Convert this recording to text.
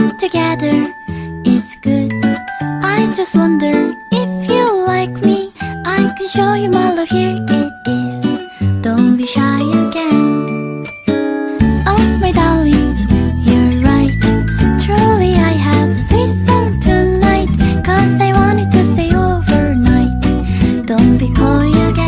come together is good. I just wonder if you like me. I can show you my love, here it is. Don't be shy again. Oh, my darling, you're right. Truly, I have a sweet song tonight. Cause I wanted to stay overnight. Don't be coy again.